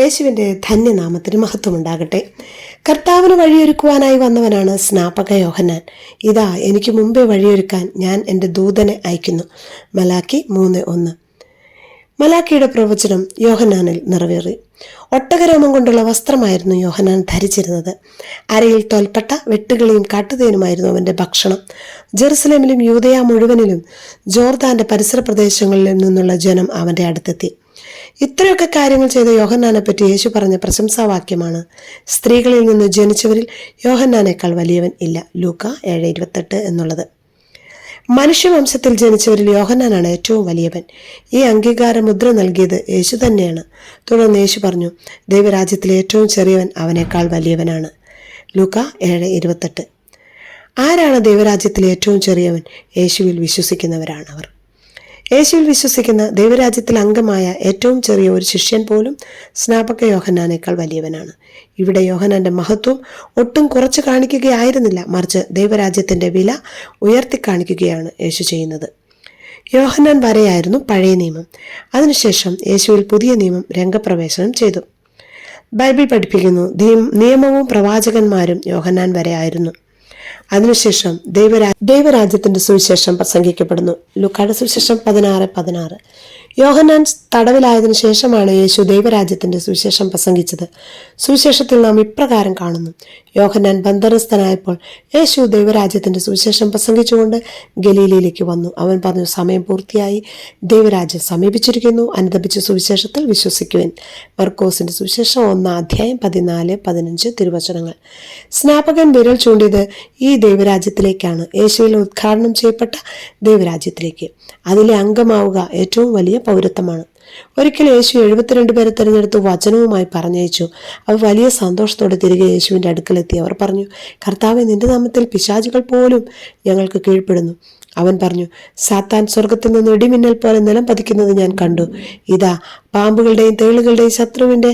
യേശുവിന്റെ ധന്യനാമത്തിന് മഹത്വമുണ്ടാകട്ടെ. കർത്താവിന് വഴിയൊരുക്കുവാനായി വന്നവനാണ് സ്നാപക യോഹനാൻ ഇതാ എനിക്ക് മുമ്പേ വഴിയൊരുക്കാൻ ഞാൻ എന്റെ ദൂതനെ അയക്കുന്നു. മലാക്കി മൂന്ന് ഒന്ന്. മലാക്കിയുടെ പ്രവചനം യോഹനാനിൽ നിറവേറി. ഒട്ടകരോമം കൊണ്ടുള്ള വസ്ത്രമായിരുന്നു യോഹനാൻ ധരിച്ചിരുന്നത്. അരയിൽ തോൽപ്പട്ട വെട്ടുകളെയും കാട്ടുതേനുമായിരുന്നു അവന്റെ ഭക്ഷണം. ജെറുസലേമിലും യൂതയ മുഴുവനിലും ജോർദാന്റെ പരിസര പ്രദേശങ്ങളിൽ നിന്നുള്ള ജനം അവന്റെ അടുത്തെത്തി. ഇത്രയൊക്കെ കാര്യങ്ങൾ ചെയ്ത യോഹന്നാനെ പറ്റി യേശു പറഞ്ഞ പ്രശംസാവാക്യമാണ്. സ്ത്രീകളിൽ നിന്ന് ജനിച്ചവരിൽ യോഹന്നാനേക്കാൾ വലിയവൻ ഇല്ല. ലൂക്ക ഏഴ് ഇരുപത്തെട്ട് എന്നുള്ളത്. മനുഷ്യവംശത്തിൽ ജനിച്ചവരിൽ യോഹന്നാനാണ് ഏറ്റവും വലിയവൻ. ഈ അംഗീകാര മുദ്ര നൽകിയത് യേശു തന്നെയാണ്. തുടർന്ന് യേശു പറഞ്ഞു ദൈവരാജ്യത്തിലെ ഏറ്റവും ചെറിയവൻ അവനേക്കാൾ വലിയവനാണ്. ലൂക്ക ഏഴ് ഇരുപത്തെട്ട്. ആരാണ് ദൈവരാജ്യത്തിലെ ഏറ്റവും ചെറിയവൻ? യേശുവിൽ വിശ്വസിക്കുന്നവരാണ് അവർ. യേശുവിൽ വിശ്വസിക്കുന്ന ദൈവരാജ്യത്തിൽ അംഗമായ ഏറ്റവും ചെറിയ ഒരു ശിഷ്യൻ പോലും സ്നാപക യോഹനാനേക്കാൾ വലിയവനാണ്. ഇവിടെ യോഹനാന്റെ മഹത്വം ഒട്ടും കുറച്ച് കാണിക്കുകയായിരുന്നില്ല. മറിച്ച് ദൈവരാജ്യത്തിന്റെ വില ഉയർത്തി കാണിക്കുകയാണ് യേശു ചെയ്യുന്നത്. യോഹനാൻ വരെയായിരുന്നു പഴയ നിയമം. അതിനുശേഷം യേശുവിൽ പുതിയ നിയമം രംഗപ്രവേശനം ചെയ്തു. ബൈബിൾ പഠിപ്പിക്കുന്നു. നിയമവും പ്രവാചകന്മാരും യോഹനാൻ വരെ ആയിരുന്നു. അതിനുശേഷം ദൈവരാ ദൈവരാജ്യത്തിന്റെ സുവിശേഷം പ്രസംഗിക്കപ്പെടുന്നു. ലുക്കാട് സുവിശേഷം പതിനാറ് പതിനാറ്. യോഹന്നാൻ തടവിലായതിനു ശേഷമാണ് യേശു ദൈവരാജ്യത്തിന്റെ സുവിശേഷം പ്രസംഗിച്ചത്. സുവിശേഷത്തിൽ നാം ഇപ്രകാരം കാണുന്നു. യോഹനാൻ ബന്ധനസ്ഥനായപ്പോൾ യേശു ദൈവരാജ്യത്തിന്റെ സുവിശേഷം പ്രസംഗിച്ചുകൊണ്ട് ഗലീലയിലേക്ക് വന്നു. അവൻ പറഞ്ഞു സമയം പൂർത്തിയായി. ദൈവരാജ്യം സമീപിച്ചിരിക്കുന്നു. അനുദപിച്ച സുവിശേഷത്തിൽ വിശ്വസിക്കുവാൻ. മർക്കോസിന്റെ സുവിശേഷം ഒന്നാം അധ്യായം പതിനാല് പതിനഞ്ച് തിരുവചനങ്ങൾ. സ്നാപകൻ വിരൽ ചൂണ്ടിയത് ഈ ദൈവരാജ്യത്തിലേക്കാണ്. യേശുവിൽ ഉദ്ഘാടനം ചെയ്യപ്പെട്ട ദൈവരാജ്യത്തിലേക്ക്. അതിലെ അംഗമാവുക ഏറ്റവും വലിയ പൗരത്വമാണ്. ഒരിക്കൽ യേശു എഴുപത്തിരണ്ട് പേരെ തിരഞ്ഞെടുത്ത് വചനവുമായി പറഞ്ഞയച്ചു. അവർ വലിയ സന്തോഷത്തോടെ തിരികെ യേശുവിന്റെ അടുക്കലെത്തി. അവർ പറഞ്ഞു കർത്താവെ നിന്റെ നാമത്തിൽ പിശാചുകൾ പോലും ഞങ്ങൾക്ക് കീഴ്പ്പെടുന്നു. അവൻ പറഞ്ഞു സാത്താൻ സ്വർഗത്തിൽ നിന്ന് ഇടിമിന്നൽ പോലെ നിലം പതിക്കുന്നത് ഞാൻ കണ്ടു. ഇതാ പാമ്പുകളുടെയും തേളുകളുടെയും ശത്രുവിന്റെ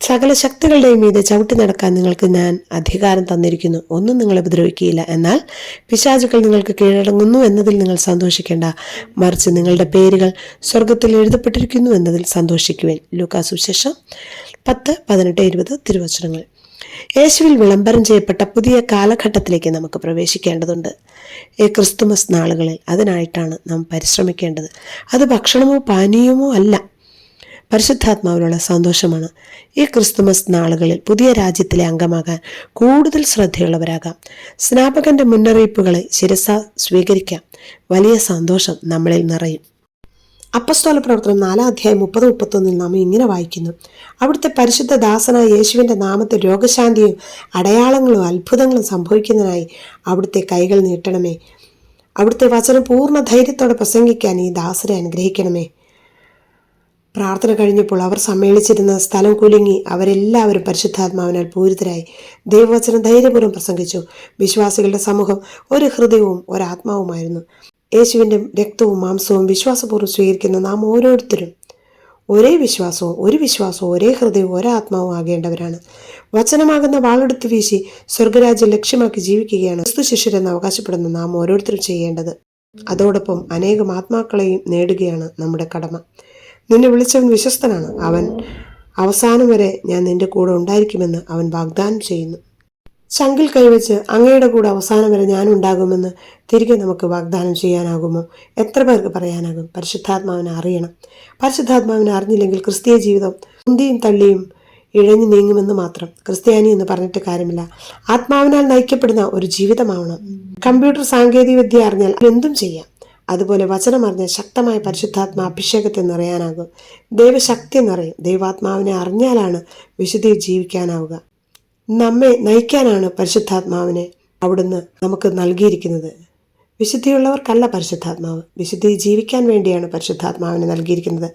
സകല ശക്തികളുടെയും മീതെ ചവിട്ടി നടക്കാൻ നിങ്ങൾക്ക് ഞാൻ അധികാരം തന്നിരിക്കുന്നു. ഒന്നും നിങ്ങളെ ഉപദ്രവിക്കുകയില്ല. എന്നാൽ പിശാചുക്കൾ നിങ്ങൾക്ക് കീഴടങ്ങുന്നു എന്നതിൽ നിങ്ങൾ സന്തോഷിക്കേണ്ട. മറിച്ച് നിങ്ങളുടെ പേരുകൾ സ്വർഗത്തിൽ എഴുതപ്പെട്ടിരിക്കുന്നു എന്നതിൽ സന്തോഷിക്കുവേൻ. ലൂക്കാ സുശേഷം പത്ത് പതിനെട്ട് ഇരുപത് തിരുവചനങ്ങൾ. യേശുവിൽ വിളംബരം ചെയ്യപ്പെട്ട പുതിയ കാലഘട്ടത്തിലേക്ക് നമുക്ക് പ്രവേശിക്കേണ്ടതുണ്ട്. ഈ ക്രിസ്തുമസ് നാളുകളിൽ അതിനായിട്ടാണ് നാം പരിശ്രമിക്കേണ്ടത്. അത് ഭക്ഷണമോ പാനീയമോ അല്ല. പരിശുദ്ധാത്മാവിലുള്ള സന്തോഷമാണ്. ഈ ക്രിസ്തുമസ് നാളുകളിൽ പുതിയ രാജ്യത്തിലെ അംഗമാകാൻ കൂടുതൽ ശ്രദ്ധയുള്ളവരാകാം. സ്നാപകന്റെ മുന്നറിയിപ്പുകളെ ശിരസ സ്വീകരിക്കാം. വലിയ സന്തോഷം നമ്മളിൽ നിറയും. അപ്പസ്തോല പ്രവർത്തനം നാലാം അധ്യായം മുപ്പത് മുപ്പത്തൊന്നിൽ നാം ഇങ്ങനെ വായിക്കുന്നു. അവിടുത്തെ പരിശുദ്ധ ദാസനായ യേശുവിന്റെ നാമത്തിൽ രോഗശാന്തിയും അടയാളങ്ങളും അത്ഭുതങ്ങളും സംഭവിക്കുന്നതിനായി അവിടുത്തെ കൈകൾ നീട്ടണമേ. അവിടുത്തെ വചനം പൂർണ ധൈര്യത്തോടെ പ്രസംഗിക്കാൻ ഈ ദാസരെ അനുഗ്രഹിക്കണമേ. പ്രാർത്ഥന കഴിഞ്ഞപ്പോൾ അവർ സമ്മേളിച്ചിരുന്ന സ്ഥലം കുലുങ്ങി അവരെല്ലാവരും പരിശുദ്ധാത്മാവിനാൽ പൂരിതരായി ദൈവവചനം ധൈര്യപൂർവം പ്രസംഗിച്ചു. വിശ്വാസികളുടെ സമൂഹം ഒരു ഹൃദയവും ഒരാത്മാവുമായിരുന്നു. യേശുവിന്റെ രക്തവും മാംസവും വിശ്വാസപൂർവം സ്വീകരിക്കുന്ന നാം ഓരോരുത്തരും ഒരേ വിശ്വാസവും ഒരു വിശ്വാസവും ഒരേ ഹൃദയവും ഒരാത്മാവും ആകേണ്ടവരാണ്. വചനമാകുന്ന വാളെടുത്ത് വീശി സ്വർഗരാജ്യം ലക്ഷ്യമാക്കി ജീവിക്കുകയാണ് ക്രിസ്തു ശിഷ്യരെന്ന് അവകാശപ്പെടുന്ന നാം ഓരോരുത്തരും ചെയ്യേണ്ടത്. അതോടൊപ്പം അനേകം ആത്മാക്കളെയും നേടുകയാണ് നമ്മുടെ കടമ. നിന്നെ വിളിച്ചവൻ വിശ്വസ്തനാണ്. അവൻ അവസാനം വരെ ഞാൻ നിന്റെ കൂടെ ഉണ്ടായിരിക്കുമെന്ന് അവൻ വാഗ്ദാനം ചെയ്യുന്നു. ശങ്കിൽ കൈവച്ച് അങ്ങയുടെ കൂടെ അവസാനം വരെ ഞാൻ ഉണ്ടാകുമെന്ന് തിരികെ നമുക്ക് വാഗ്ദാനം ചെയ്യാനാകുമോ? എത്ര പേർക്ക് പറയാനാകും? പരിശുദ്ധാത്മാവിനെ അറിയണം. പരിശുദ്ധാത്മാവിനെ അറിഞ്ഞില്ലെങ്കിൽ ക്രിസ്തീയ ജീവിതം ഉന്തിയും തള്ളിയും ഇഴഞ്ഞു നീങ്ങുമെന്ന് മാത്രം ക്രിസ്ത്യാനി എന്ന് പറഞ്ഞിട്ട് കാര്യമില്ല. ആത്മാവിനാൽ നയിക്കപ്പെടുന്ന ഒരു ജീവിതമാവണം. കമ്പ്യൂട്ടർ സാങ്കേതിക വിദ്യ അറിഞ്ഞാൽ എന്തും ചെയ്യാം. അതുപോലെ വചനം അറിഞ്ഞ ശക്തമായ പരിശുദ്ധാത്മാ അഭിഷേകത്തെ നിറയാനാകും ദൈവശക്തി നിറയും. ദൈവാത്മാവിനെ അറിഞ്ഞാലാണ് വിശുദ്ധി ജീവിക്കാനാവുക. നമ്മെ നയിക്കാനാണ് പരിശുദ്ധാത്മാവിനെ അവിടുന്ന് നമുക്ക് നൽകിയിരിക്കുന്നത്. വിശുദ്ധിയുള്ളവർക്കല്ല പരിശുദ്ധാത്മാവ്. വിശുദ്ധി ജീവിക്കാൻ വേണ്ടിയാണ് പരിശുദ്ധാത്മാവിനെ നൽകിയിരിക്കുന്നത്.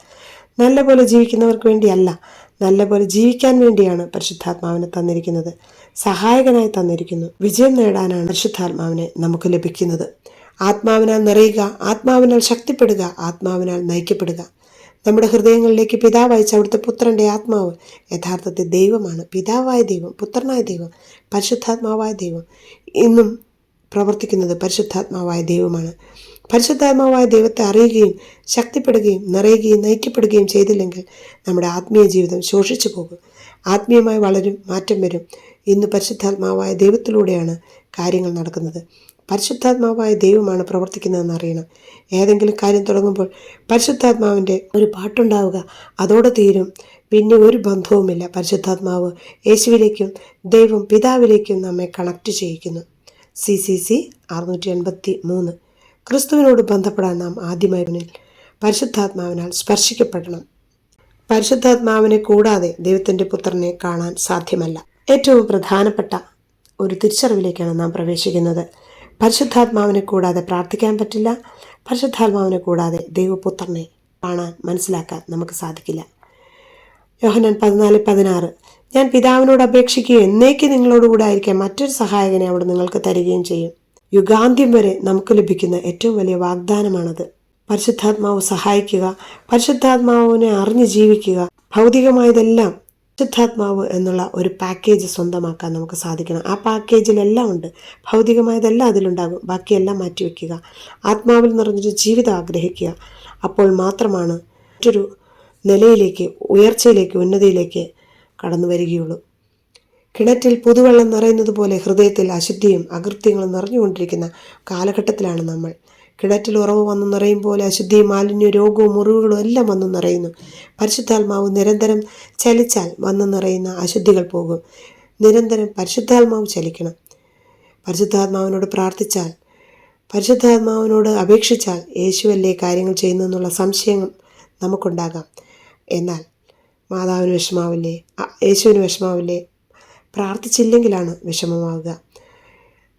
നല്ലപോലെ ജീവിക്കുന്നവർക്ക് വേണ്ടിയല്ല. നല്ലപോലെ ജീവിക്കാൻ വേണ്ടിയാണ് പരിശുദ്ധാത്മാവിനെ തന്നിരിക്കുന്നത്. സഹായകനായി തന്നിരിക്കുന്നു. വിജയം നേടാനാണ് പരിശുദ്ധാത്മാവിനെ നമുക്ക് ലഭിക്കുന്നത്. ആത്മാവിനാൽ നിറയുക ആത്മാവിനാൽ ശക്തിപ്പെടുക ആത്മാവിനാൽ നയിക്കപ്പെടുക. നമ്മുടെ ഹൃദയങ്ങളിലേക്ക് പിതാവായി അയച്ച അവിടുത്തെ പുത്രന്റെ ആത്മാവ് യഥാർത്ഥത്തിൽ ദൈവമാണ്. പിതാവായ ദൈവം പുത്രനായ ദൈവം പരിശുദ്ധാത്മാവായ ദൈവം ഇന്നും പ്രവർത്തിക്കുന്നത് പരിശുദ്ധാത്മാവായ ദൈവമാണ്. പരിശുദ്ധാത്മാവായ ദൈവത്തെ അറിയുകയും ശക്തിപ്പെടുകയും നിറയുകയും നയിക്കപ്പെടുകയും ചെയ്തില്ലെങ്കിൽ നമ്മുടെ ആത്മീയ ജീവിതം ശോഷിച്ചു പോകും. ആത്മീയമായി വളരും മാറ്റം വരും. ഇന്ന് പരിശുദ്ധാത്മാവായ ദൈവത്തിലൂടെയാണ് കാര്യങ്ങൾ നടക്കുന്നത്. പരിശുദ്ധാത്മാവായ ദൈവമാണ് പ്രവർത്തിക്കുന്നതെന്ന് അറിയണം. ഏതെങ്കിലും കാര്യം തുടങ്ങുമ്പോൾ പരിശുദ്ധാത്മാവിന്റെ ഒരു പാട്ടുണ്ടാവുക അതോടെ തീരും. പിന്നെ ഒരു ബന്ധവുമില്ല. പരിശുദ്ധാത്മാവ് യേശുവിലേക്കും ദൈവം പിതാവിലേക്കും നമ്മെ കണക്ട് ചെയ്യിക്കുന്നു. സി സി സി അറുന്നൂറ്റി എൺപത്തി മൂന്ന് ക്രിസ്തുവിനോട് ബന്ധപ്പെടാൻ നാം ആദ്യമായി പരിശുദ്ധാത്മാവിനാൽ സ്പർശിക്കപ്പെടണം. പരിശുദ്ധാത്മാവിനെ കൂടാതെ ദൈവത്തിന്റെ പുത്രനെ കാണാൻ സാധ്യമല്ല. ഏറ്റവും പ്രധാനപ്പെട്ട ഒരു തിരിച്ചറിവിലേക്കാണ് നാം പ്രവേശിക്കുന്നത്. പരിശുദ്ധാത്മാവിനെ കൂടാതെ പ്രാർത്ഥിക്കാൻ പറ്റില്ല. പരിശുദ്ധാത്മാവിനെ കൂടാതെ ദൈവപുത്രനെ കാണാൻ മനസ്സിലാക്കാൻ നമുക്ക് സാധിക്കില്ല. യോഹനാൻ പതിനാല് പതിനാറ്. ഞാൻ പിതാവിനോട് അപേക്ഷിക്കുകയും എന്നേക്ക് നിങ്ങളോടുകൂടെ ആയിരിക്കാൻ മറ്റൊരു സഹായകനെ അവിടെ നിങ്ങൾക്ക് തരികയും ചെയ്യും. യുഗാന്ത്യം വരെ നമുക്ക് ലഭിക്കുന്ന ഏറ്റവും വലിയ വാഗ്ദാനമാണത്. പരിശുദ്ധാത്മാവ് സഹായിക്കുക പരിശുദ്ധാത്മാവിനെ അറിഞ്ഞ് ജീവിക്കുക ഭൗതികമായതെല്ലാം പരിശുദ്ധാത്മാവ് എന്നുള്ള ഒരു പാക്കേജ് സ്വന്തമാക്കാൻ നമുക്ക് സാധിക്കണം. ആ പാക്കേജിലെല്ലാം ഉണ്ട്. ഭൗതികമായതെല്ലാം അതിലുണ്ടാകും. ബാക്കിയെല്ലാം മാറ്റിവെക്കുക ആത്മാവിൽ നിറഞ്ഞൊരു ജീവിതം ആഗ്രഹിക്കുക. അപ്പോൾ മാത്രമാണ് മറ്റൊരു നിലയിലേക്ക് ഉയർച്ചയിലേക്ക് ഉന്നതിയിലേക്ക് കടന്നു വരികയുള്ളൂ. കിണറ്റിൽ പുതുവെള്ളം നിറയുന്നത് പോലെ ഹൃദയത്തിൽ അശുദ്ധിയും അകൃത്യങ്ങളും നിറഞ്ഞുകൊണ്ടിരിക്കുന്ന കാലഘട്ടത്തിലാണ് നമ്മൾ. കിണറ്റിൽ ഉറവ് വന്നു നിറയും പോലെ അശുദ്ധി മാലിന്യവും രോഗവും മുറിവുകളും എല്ലാം വന്നു നിറയുന്നു. പരിശുദ്ധാത്മാവ് നിരന്തരം ചലിച്ചാൽ വന്നു നിറയുന്ന അശുദ്ധികൾ പോകും. നിരന്തരം പരിശുദ്ധാത്മാവ് ചലിക്കണം. പരിശുദ്ധാത്മാവിനോട് പ്രാർത്ഥിച്ചാൽ പരിശുദ്ധാത്മാവിനോട് അപേക്ഷിച്ചാൽ യേശുവല്ലേ കാര്യങ്ങൾ ചെയ്യുന്നതെന്നുള്ള സംശയങ്ങൾ നമുക്കുണ്ടാകാം. എന്നാൽ മാതാവിന് വിഷമാവില്ലേ? യേശുവിന് വിഷമാവില്ലേ? പ്രാർത്ഥിച്ചില്ലെങ്കിലാണ് വിഷമമാവുക.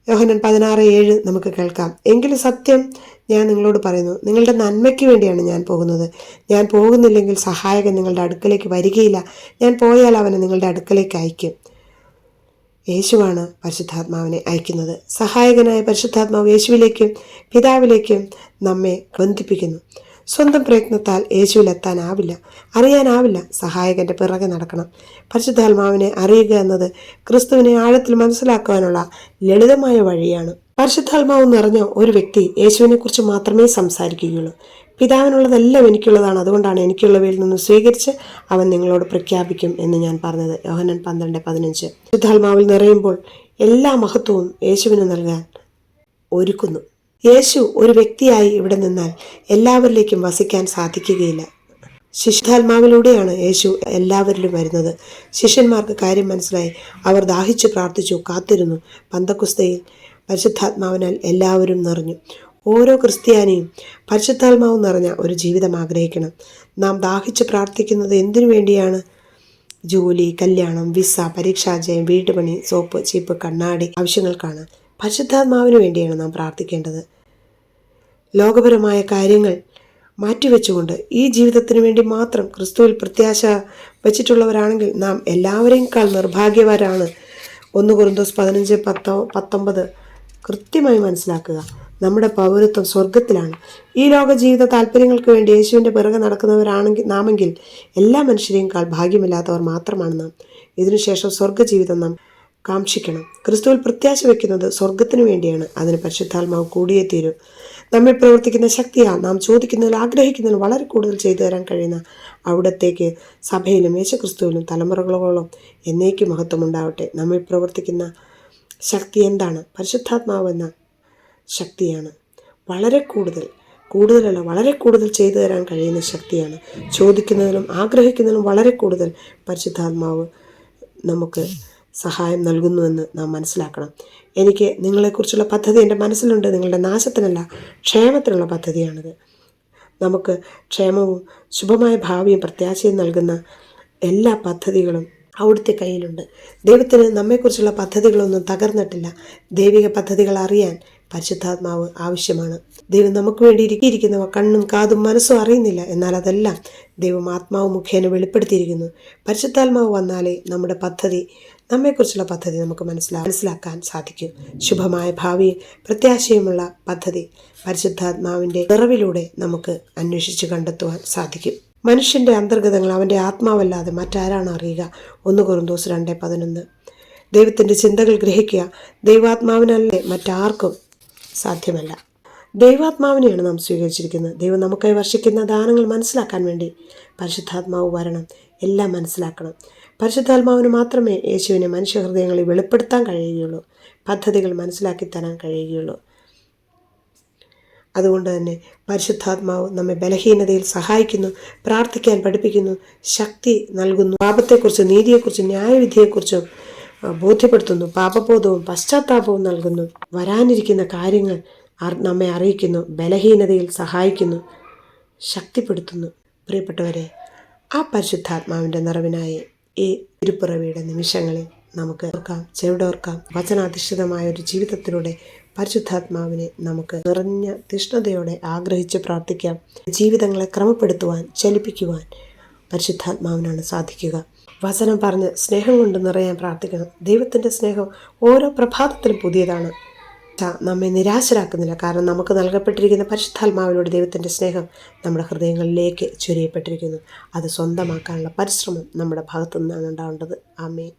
യോഹനൻ പതിനാറ് ഏഴ് നമുക്ക് കേൾക്കാം. എങ്കിലും സത്യം ഞാൻ നിങ്ങളോട് പറയുന്നു നിങ്ങളുടെ നന്മയ്ക്ക് വേണ്ടിയാണ് ഞാൻ പോകുന്നത്. ഞാൻ പോകുന്നില്ലെങ്കിൽ സഹായകൻ നിങ്ങളുടെ അടുക്കലേക്ക് വരികയില്ല. ഞാൻ പോയാൽ അവനെ നിങ്ങളുടെ അടുക്കലേക്ക് അയക്കും യേശുവാണ് പരിശുദ്ധാത്മാവിനെ അയക്കുന്നത്. സഹായകനായ പരിശുദ്ധാത്മാവ് യേശുവിലേക്കും പിതാവിലേക്കും നമ്മെ ബന്ധിപ്പിക്കുന്നു. സ്വന്തം പ്രയത്നത്താൽ യേശുവിലെത്താനാവില്ല. അറിയാനാവില്ല സഹായകന്റെ പിറകെ നടക്കണം. പരിശുദ്ധാത്മാവിനെ അറിയുക എന്നത് ക്രിസ്തുവിനെ ആഴത്തിൽ മനസ്സിലാക്കുവാനുള്ള ലളിതമായ വഴിയാണ്. പരിശുദ്ധാത്മാവ് നിറഞ്ഞ ഒരു വ്യക്തി യേശുവിനെ കുറിച്ച് മാത്രമേ സംസാരിക്കുകയുള്ളൂ. പിതാവിനുള്ളതെല്ലാം എനിക്കുള്ളതാണ്. അതുകൊണ്ടാണ് എനിക്കുള്ളവയിൽ നിന്ന് സ്വീകരിച്ച് അവൻ നിങ്ങളോട് പ്രഖ്യാപിക്കും എന്ന് ഞാൻ പറഞ്ഞത്. യോഹനൻ പന്ത്രണ്ട് പതിനഞ്ച്. ശുദ്ധാത്മാവിൽ നിറയുമ്പോൾ എല്ലാ മഹത്വവും യേശുവിന് നൽകാൻ ഒരുക്കുന്നു. യേശു ഒരു വ്യക്തിയായി ഇവിടെ നിന്നാൽ എല്ലാവരിലേക്കും വസിക്കാൻ സാധിക്കുകയില്ല. ശിശുദ്ധാത്മാവിലൂടെയാണ് യേശു എല്ലാവരിലും വരുന്നത്. ശിഷ്യന്മാർക്ക് കാര്യം മനസ്സിലായി. അവർ ദാഹിച്ചു പ്രാർത്ഥിച്ചു കാത്തിരുന്നു. പന്തക്കുസ്തയിൽ പരിശുദ്ധാത്മാവിനാൽ എല്ലാവരും നിറഞ്ഞു. ഓരോ ക്രിസ്ത്യാനിയും പരിശുദ്ധാത്മാവ് നിറഞ്ഞ ഒരു ജീവിതം ആഗ്രഹിക്കണം. നാം ദാഹിച്ച് പ്രാർത്ഥിക്കുന്നത് എന്തിനു വേണ്ടിയാണ്? ജോലി കല്യാണം വിസ പരീക്ഷാജയം വീട്ടുപണി സോപ്പ് ചീപ്പ് കണ്ണാടി ആവശ്യങ്ങൾക്കാണ്. പരിശുദ്ധാത്മാവിന് വേണ്ടിയാണ് നാം പ്രാർത്ഥിക്കേണ്ടത്. ലോകപരമായ കാര്യങ്ങൾ മാറ്റിവെച്ചുകൊണ്ട് ഈ ജീവിതത്തിന് വേണ്ടി മാത്രം ക്രിസ്തുവിൽ പ്രത്യാശ വച്ചിട്ടുള്ളവരാണെങ്കിൽ നാം എല്ലാവരെയും നിർഭാഗ്യവരാണ്. ഒന്ന് കുറുന്തോസ് പതിനഞ്ച് പത്തോ പത്തൊമ്പത് കൃത്യമായി മനസ്സിലാക്കുക. നമ്മുടെ പൗരത്വം സ്വർഗത്തിലാണ് ഈ ലോക ജീവിത താല്പര്യങ്ങൾക്ക് വേണ്ടി യേശുവിന്റെ പിറകെ നടക്കുന്നവരാണെങ്കിൽ നാമെങ്കിൽ എല്ലാ മനുഷ്യരെയും കാൾ ഭാഗ്യമില്ലാത്തവർ മാത്രമാണ് നാം. ഇതിനുശേഷം സ്വർഗജീവിതം നാം കാക്ഷിക്കണം. ക്രിസ്തുവിൽ പ്രത്യാശ വയ്ക്കുന്നത് സ്വർഗത്തിനു വേണ്ടിയാണ്. അതിന് പരിശുദ്ധാത്മാവ് കൂടിയേ തീരൂ. നമ്മിൽ പ്രവർത്തിക്കുന്ന ശക്തിയാ നാം ചോദിക്കുന്നതിൽ ആഗ്രഹിക്കുന്നതിൽ വളരെ കൂടുതൽ ചെയ്തു തരാൻ കഴിയുന്ന അവിടത്തേക്ക് സഭയിലും യേശുക്രിസ്തുവിലും തലമുറകളോളം എന്നേക്കും മഹത്വമുണ്ടാവട്ടെ നമ്മിൽ പ്രവർത്തിക്കുന്ന ശക്തി എന്താണ്? പരിശുദ്ധാത്മാവ് എന്ന ശക്തിയാണ്. വളരെ കൂടുതൽ കൂടുതലല്ല വളരെ കൂടുതൽ ചെയ്തു തരാൻ കഴിയുന്ന ശക്തിയാണ്. ചോദിക്കുന്നതിലും ആഗ്രഹിക്കുന്നതിലും വളരെ കൂടുതൽ പരിശുദ്ധാത്മാവ് നമുക്ക് സഹായം നൽകുന്നുവെന്ന് നാം മനസ്സിലാക്കണം. എനിക്ക് നിങ്ങളെക്കുറിച്ചുള്ള പദ്ധതി എന്റെ മനസ്സിലുണ്ട്. നിങ്ങളുടെ നാശത്തിനല്ല ക്ഷേമത്തിനുള്ള പദ്ധതിയാണിത്. നമുക്ക് ക്ഷേമവും ശുഭമായ ഭാവിയും പ്രത്യാശയും നൽകുന്ന എല്ലാ പദ്ധതികളും അവിടുത്തെ കയ്യിലുണ്ട്. ദൈവത്തിന് നമ്മെക്കുറിച്ചുള്ള പദ്ധതികളൊന്നും തകർന്നിട്ടില്ല. ദൈവിക പദ്ധതികൾ അറിയാൻ പരിശുദ്ധാത്മാവ് ആവശ്യമാണ്. ദൈവം നമുക്ക് വേണ്ടി ഇരിക്കിയിരിക്കുന്നവ കണ്ണും കാതും മനസ്സും അറിയുന്നില്ല. എന്നാൽ അതെല്ലാം ദൈവം ആത്മാവ് മുഖേന വെളിപ്പെടുത്തിയിരിക്കുന്നു. പരിശുദ്ധാത്മാവ് വന്നാലേ നമ്മുടെ പദ്ധതി നമ്മെക്കുറിച്ചുള്ള പദ്ധതി നമുക്ക് മനസ്സിലാ മനസ്സിലാക്കാൻ സാധിക്കും. ശുഭമായ ഭാവിയിൽ പ്രത്യാശയുമുള്ള പദ്ധതി പരിശുദ്ധാത്മാവിന്റെ നിറവിലൂടെ നമുക്ക് അന്വേഷിച്ച് കണ്ടെത്തുവാൻ സാധിക്കും. മനുഷ്യന്റെ അന്തർഗതങ്ങൾ അവന്റെ ആത്മാവല്ലാതെ മറ്റാരാണ് അറിയുക? ഒന്ന് കുറുന്തോസ് രണ്ട് പതിനൊന്ന്. ദൈവത്തിന്റെ ചിന്തകൾ ഗ്രഹിക്കുക. ദൈവാത്മാവിനല്ലേ മറ്റാർക്കും സാധ്യമല്ല. ദൈവാത്മാവിനെയാണ് നാം സ്വീകരിച്ചിരിക്കുന്നത്. ദൈവം നമുക്കായി വർഷിക്കുന്ന ദാനങ്ങൾ മനസ്സിലാക്കാൻ വേണ്ടി പരിശുദ്ധാത്മാവ് വരണം. എല്ലാം മനസ്സിലാക്കണം. പരിശുദ്ധാത്മാവിന് മാത്രമേ യേശുവിനെ മനുഷ്യഹൃദയങ്ങളിൽ വെളിപ്പെടുത്താൻ കഴിയുകയുള്ളൂ. പദ്ധതികൾ മനസ്സിലാക്കി തരാൻ കഴിയുകയുള്ളൂ. അതുകൊണ്ട് തന്നെ പരിശുദ്ധാത്മാവ് നമ്മെ ബലഹീനതയിൽ സഹായിക്കുന്നു പ്രാർത്ഥിക്കാൻ പഠിപ്പിക്കുന്നു ശക്തി നൽകുന്നു പാപത്തെക്കുറിച്ച് നീതിയെക്കുറിച്ചും ന്യായവിധിയെക്കുറിച്ചും ബോധ്യപ്പെടുത്തുന്നു പാപബോധവും പശ്ചാത്താപവും നൽകുന്നു. വരാനിരിക്കുന്ന കാര്യങ്ങൾ നമ്മെ അറിയിക്കുന്നു ബലഹീനതയിൽ സഹായിക്കുന്നു ശക്തിപ്പെടുത്തുന്നു. പ്രിയപ്പെട്ടവരെ ആ പരിശുദ്ധാത്മാവിന്റെ നിറവിനായി ഈ തിരുപ്പിറവിയുടെ നിമിഷങ്ങളിൽ നമുക്ക് ഓർക്കാം ചെവിടോർക്കാം. വചനാധിഷ്ഠിതമായ ഒരു ജീവിതത്തിലൂടെ പരിശുദ്ധാത്മാവിനെ നമുക്ക് നിറഞ്ഞ തിഷ്ണതയോടെ ആഗ്രഹിച്ച് പ്രാർത്ഥിക്കാം. ജീവിതങ്ങളെ ക്രമപ്പെടുത്തുവാൻ ചലിപ്പിക്കുവാൻ പരിശുദ്ധാത്മാവിനാണ് സാധിക്കുക. വചനം പറഞ്ഞ് സ്നേഹം കൊണ്ട് നിറയാൻ പ്രാർത്ഥിക്കണം. ദൈവത്തിന്റെ സ്നേഹം ഓരോ പ്രഭാതത്തിലും പുതിയതാണ്. നമ്മെ നിരാശരാക്കുന്നില്ല. കാരണം നമുക്ക് നൽകപ്പെട്ടിരിക്കുന്ന പരിശുദ്ധാത്മാവിലൂടെ ദൈവത്തിന്റെ സ്നേഹം നമ്മുടെ ഹൃദയങ്ങളിലേക്ക് ചൊരിയപ്പെട്ടിരിക്കുന്നു. അത് സ്വന്തമാക്കാനുള്ള പരിശ്രമം നമ്മുടെ ഭാഗത്തു നിന്നാണ് ഉണ്ടാവേണ്ടത്. ആമേ